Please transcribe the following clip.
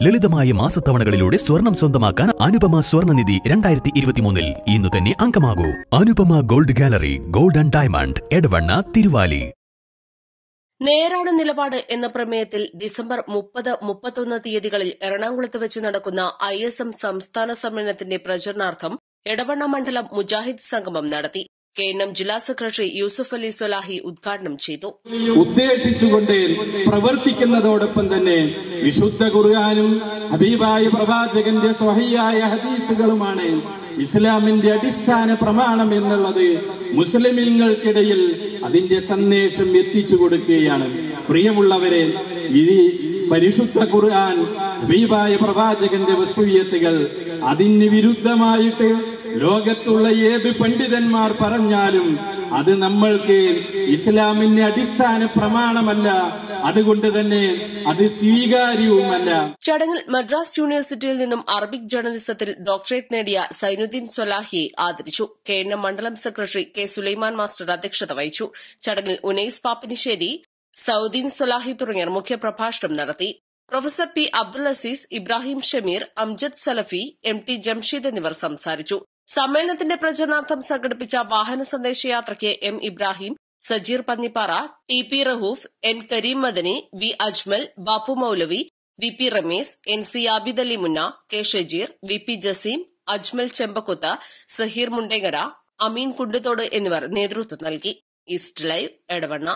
ലളിതമായ മാസത്തവണകളിലൂടെ സ്വർണം സ്വന്തമാക്കാൻ അനുപമ സ്വർണനിധി രണ്ടായിരത്തി ഇരുപത്തിമൂന്നിൽ ഇന്ന് തന്നെ അംഗമാകൂ. Anupama gold gallery gold and diamond Edavanna Thiruvali. നേരാണ് നിലപാട് എന്ന പ്രമേയത്തിൽ ഡിസംബർ മുപ്പത് മുപ്പത്തൊന്ന് തീയതികളിൽ എറണാകുളത്ത് വെച്ച് നടക്കുന്ന ഐ എസ് എം സംസ്ഥാന സമ്മേളനത്തിന്റെ പ്രചരണാർത്ഥം എടവണ്ണ മണ്ഡലം മുജാഹിദ് സംഗമം നടത്തി. കെ എൻ എം ജില്ലാ സെക്രട്ടറി യൂസഫ് അലി സ്വലാഹി ഉദ്ഘാടനം ചെയ്തു. ഉദ്ദേശിച്ചുകൊണ്ട് പ്രവർത്തിക്കുന്നതോടൊപ്പം തന്നെ വിശുദ്ധ ഖുർആാനും ഹബീബായ പ്രവാചകന്റെ സ്വഹയായ ഹദീസുകളുമാണ് ഇസ്ലാമിന്റെ അടിസ്ഥാന പ്രമാണം എന്നുള്ളത് മുസ്ലിമീങ്ങൾക്കിടയിൽ അതിന്റെ സന്ദേശം എത്തിച്ചു കൊടുക്കുകയാണ്. പ്രിയമുള്ളവരെ ഈ പരിശുദ്ധ ഖുർആൻ ഹബീബായ പ്രവാചകന്റെ വസൂയത്തുകൾ അതിന് വിരുദ്ധമായിട്ട് ലോകത്തുള്ള ഏത് പണ്ഡിതന്മാർ പറഞ്ഞാലും അത് നമ്മൾക്ക് ഇസ്ലാമിന്റെ അടിസ്ഥാന പ്രമാണമല്ല. അതുകൊണ്ട് തന്നെ അത് സ്വീകാര്യവുമല്ല. ചടങ്ങിൽ മദ്രാസ് യൂണിവേഴ്സിറ്റിയിൽ നിന്നും അറബിക് ജേർണലിസത്തിൽ ഡോക്ടറേറ്റ് നേടിയ സൈനുദ്ദീൻ സ്വലാഹിയെ ആദരിച്ചു. കെ എൻ എം മണ്ഡലം സെക്രട്ടറി കെ സുലൈമാൻ മാസ്റ്റർ അധ്യക്ഷത വഹിച്ചു. ചടങ്ങിൽ ഉനൈസ് പാപ്പിനിശ്ശേരി സൌദീൻ സ്വലാഹി തുടങ്ങിയവർ മുഖ്യപ്രഭാഷണം നടത്തി. Professor P Abdul Aziz Ibrahim Shameer Amjad Salafi M T Jamsheed എന്നിവർ സംസാരിച്ചു. സമ്മേളനത്തിന്റെ പ്രചരണാർത്ഥം സംഘടിപ്പിച്ച വാഹന സന്ദേശയാത്രയ്ക്ക് M Ibrahim Sajeer Pannippara T P Rahoof N Kareem Madani V Ajmal Bappu Moulavi V P Rameez N C Abid Ali Munna K Shajeer V P Jaseem Ajmal Chembakkuth Saheer Mundengara Ameen Kunduthode എന്നിവർ നേതൃത്വം നൽകി. East live Edavanna.